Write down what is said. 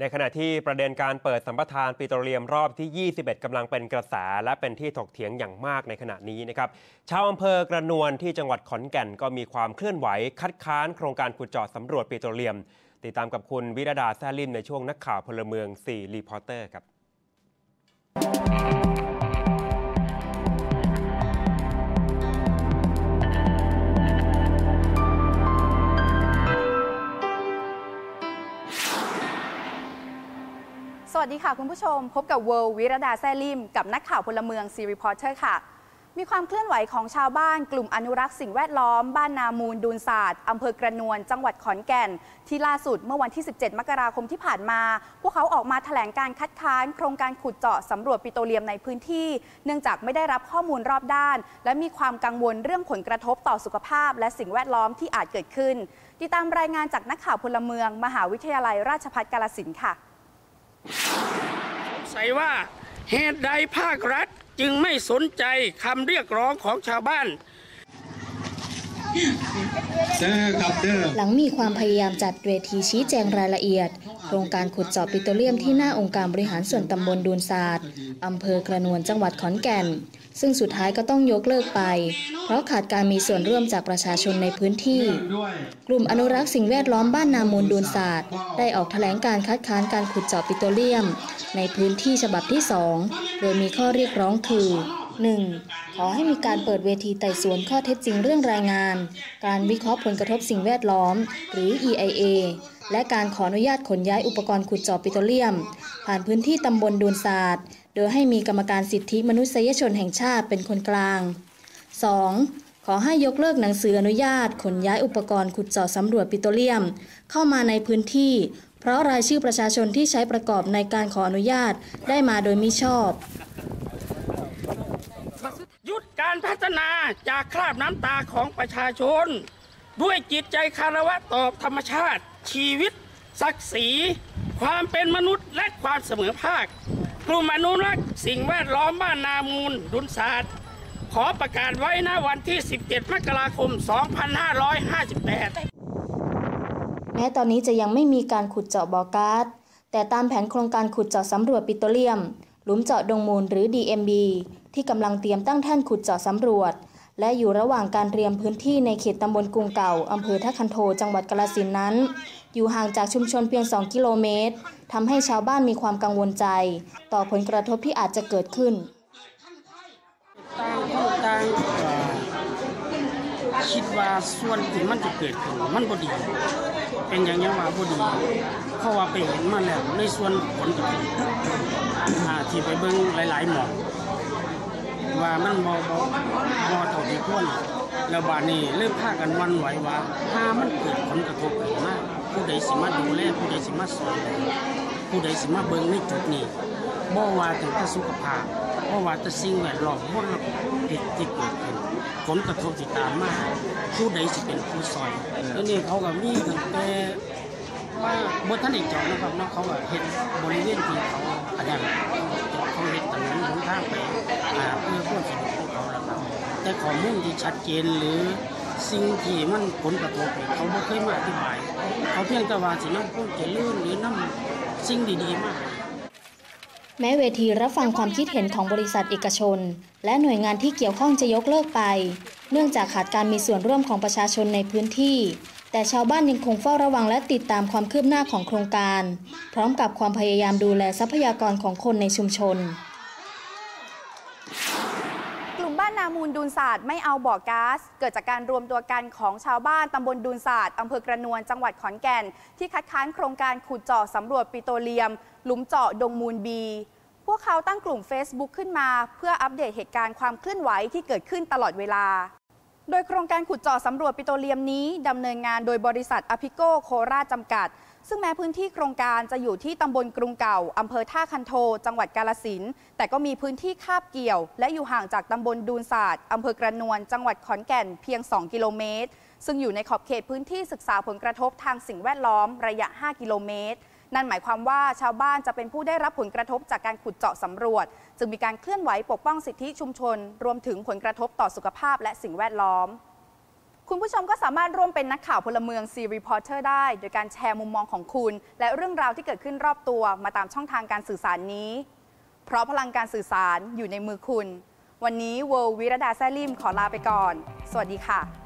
ในขณะที่ประเด็นการเปิดสัมปทานปิโตรเลียมรอบที่ 21กำลังเป็นกระแสและเป็นที่ถกเถียงอย่างมากในขณะนี้นะครับ ชาวอำเภอกระนวนที่จังหวัดขอนแก่นก็มีความเคลื่อนไหว คัดค้านโครงการขุดเจาะสำรวจปิโตรเลียม ติดตามกับคุณวิรดาแซลินในช่วงนักข่าวพลเมือง 4 รีพอร์เตอร์ครับ สวัสดีค่ะคุณผู้ชม พบกับเวิร์วิรดาแซลิม กับนักข่าวพลเมืองซีรีพอร์เตอร์ค่ะ มีความเคลื่อนไหวของชาวบ้านกลุ่มอนุรักษ์สิ่งแวดล้อม บ้านนามูล ดูนศาสตร์อำเภอกระนวน จังหวัดขอนแก่น ที่ล่าสุดเมื่อวันที่ 17 มกราคมที่ผ่านมา พวกเขาออกมาแถลงการคัดค้านโครงการขุดเจาะสำรวจปิโตรเลียมในพื้นที่ เนื่องจากไม่ได้รับข้อมูลรอบด้าน และมีความกังวลเรื่องผลกระทบต่อสุขภาพ และสิ่งแวดล้อมที่อาจเกิดขึ้น ติดตามรายงานจากนักข่าวพลเมือง มหาวิทยาลัยราชภัฏกาฬสินค่ะ สงสัยว่าเหตุใดภาครัฐจึงไม่สนใจคำเรียกร้องของชาวบ้านเด้อครับเด้อหลังมีความพยายามจัดเวทีชี้แจงรายละเอียด โครงการขุดเจาะปิโตรเลียมที่หน้าองค์การบริหารส่วนตำบลดูนศาสตร์อำเภอกระนวนจังหวัดขอนแก่น ซึ่งสุดท้ายก็ต้องยกเลิกไป เพราะขาดการมีส่วนร่วมจากประชาชนในพื้นที่ กลุ่มอนุรักษ์สิ่งแวดล้อมบ้านนามูลดูนศาสตร์ ได้ออกแถลงการคัดค้านการขุดเจาะปิโตรเลียม ในพื้นที่ฉบับที่ 2 โดยมีข้อเรียกร้องคือ 1. ขอให้มีการเปิดเวทีไต่สวนข้อเท็จจริงเรื่องรายงาน การวิเคราะห์ผลกระทบสิ่งแวดล้อม หรือ EIA และการขออนุญาตขนย้ายอุปกรณ์ขุดเจาะปิโตรเลียม ผ่านพื้นที่ตำบลดูนศาสตร์ โดยให้มีกรรมการสิทธิมนุษยชนแห่งชาติเป็นคนกลาง 2. ขอให้ยกเลิกหนังสืออนุญาต ขนย้ายอุปกรณ์ขุดเจาะสำรวจปิโตรเลียม เข้ามาในพื้นที่ เพราะรายชื่อประชาชนที่ใช้ประกอบในการขออนุญาตได้มาโดยมิชอบหยุดการพัฒนาจากคราบน้ำตาของประชาชน ด้วยจิตใจคารวะต่อธรรมชาติ ชีวิต ศักดิ์ศรี ความเป็นมนุษย์และความเสมอภาค กลุ่มอนุรักษ์สิ่งแวดล้อมบ้านนามูลดุนศาสตร์ ขอประกาศไว้ณวันที่ 17 มกราคม 2558 แม้ตอนนี้จะยังไม่มีการขุดเจาะบ่อก๊าซแต่ตามแผนโครงการขุดเจาะสำรวจปิโตรเลียม หลุมเจาะดงมูลหรือ DMB ที่กำลังเตรียมตั้งแท่นขุดเจาะสำรวจ และอยู่ระหว่างการเตรียมพื้นที่ในเขตตำบลกรุงเก่าอำเภอท่าคันโทจังหวัดกาฬสินนั้น อยู่ห่างจากชุมชนเพียง 2 กิโลเมตรทำให้ชาวบ้านมีความกังวลใจ ต่อผลกระทบที่อาจจะเกิดขึ้นต่างคนต่างคิดว่าส่วนที่มันจะเกิดขึ้นมันบ่ดี เป็นอย่างยังว่าบ่ดีเพราะว่าไปเห็นมาแล้วในส่วนผลกระทบอ่าที่ไปเบิ่งหลาย ๆ หมอง ว่ามันบ่บ่บ่เท่าที่ควรแล้วบาดนี้เริ่มพากันวันไหวว่าถ้ามันเกิดผลกระทบขึ้นมาผู้ใดสิมาดูแลผู้ใดสิมาสอนผู้ใดสิมาเบิ่งในจุดนี้บ่ว่าถึงแต่สุขภาพบ่ว่าแต่สิ่งแวดล้อมมลพิษที่เกิดขึ้นผลกระทบที่ตามมาผู้ใดสิเป็นผู้ซอยแล้วนี่เขาก็มีตั้งแต่ว่าบ่ทันได้เจาะนะครับเนาะเขาก็เฮ็ดบริเวณที่เขาอันนั้นเจาะเขาเฮ็ดถนนหนทางไปอ่าเพื่อความสะดวกของเขาแล้วครับ แต่ข้อมูลที่ชัดเจนหรือสิ่งที่มันผลกระทบเนี่ยเขาบ่เคยมาอธิบาย เขาเพียงแต่ว่าสินำความเจริญหรือนำสิ่งดีๆมาก แม้เวทีรับฟังความคิดเห็นของบริษัทเอกชน และหน่วยงานที่เกี่ยวข้องจะยกเลิกไป เนื่องจากขาดการมีส่วนร่วมของประชาชนในพื้นที่ แต่ชาวบ้านยังคงเฝ้าระวังและติดตามความคืบหน้าของโครงการ พร้อมกับความพยายามดูแลทรัพยากรของคนในชุมชน กลุ่มบ้า นนามูลดูนศาสตร์ไม่เอาบ่อก๊าซเกิดจากการรวมตัวกันของชาวบ้านตำบลดูนศาสตร์อำเภอกระนวนจังหวัดขอนแก่น ที่คัดค้านโครงการขุดเจาะสำรวจปิโตรเลียม หลุมเจาะดงมูลบี พวกเขาตั้งกลุ่ม Facebook ขึ้นมา เพื่ออัปเดตเหตุการณ์ความเคลื่อนไหวที่เกิดขึ้นตลอดเวลา โดยโครงการขุดเจาะสำรวจปิโตรเลียมนี้ดำเนินงานโดยบริษัทอพิโกโคราชจำกัด ซึ่งแม้พื้นที่โครงการจะอยู่ที่ตำบลกรุงเก่าอำเภอท่าคันโท จังหวัดกาลสินธุ์แต่ก็มีพื้นที่คาบเกี่ยว และอยู่ห่างจากตำบลดูนศาสตร์อำเภอกระนวนจังหวัดขอนแก่นเพียง 2 กิโลเมตร ซึ่งอยู่ในขอบเขตพื้นที่ศึกษาผลกระทบทางสิ่งแวดล้อมระยะ 5 กิโลเมตรนั่นหมายความว่าชาวบ้านจะเป็นผู้ได้รับผลกระทบจากการขุดเจาะสำรวจ จึงมีการเคลื่อนไหวปกป้องสิทธิชุมชน รวมถึงผลกระทบต่อสุขภาพและสิ่งแวดล้อม คุณผู้ชมก็สามารถร่วมเป็นนักข่าวพลเมืองซีรีพอร์เตอร์ได้ โดยการแชร์มุมมองของคุณ และเรื่องราวที่เกิดขึ้นรอบตัวมาตามช่องทางการสื่อสารนี้ เพราะพลังการสื่อสารอยู่ในมือคุณ วันนี้เวลวิรดาแซลิมขอลาไปก่อน สวัสดีค่ะ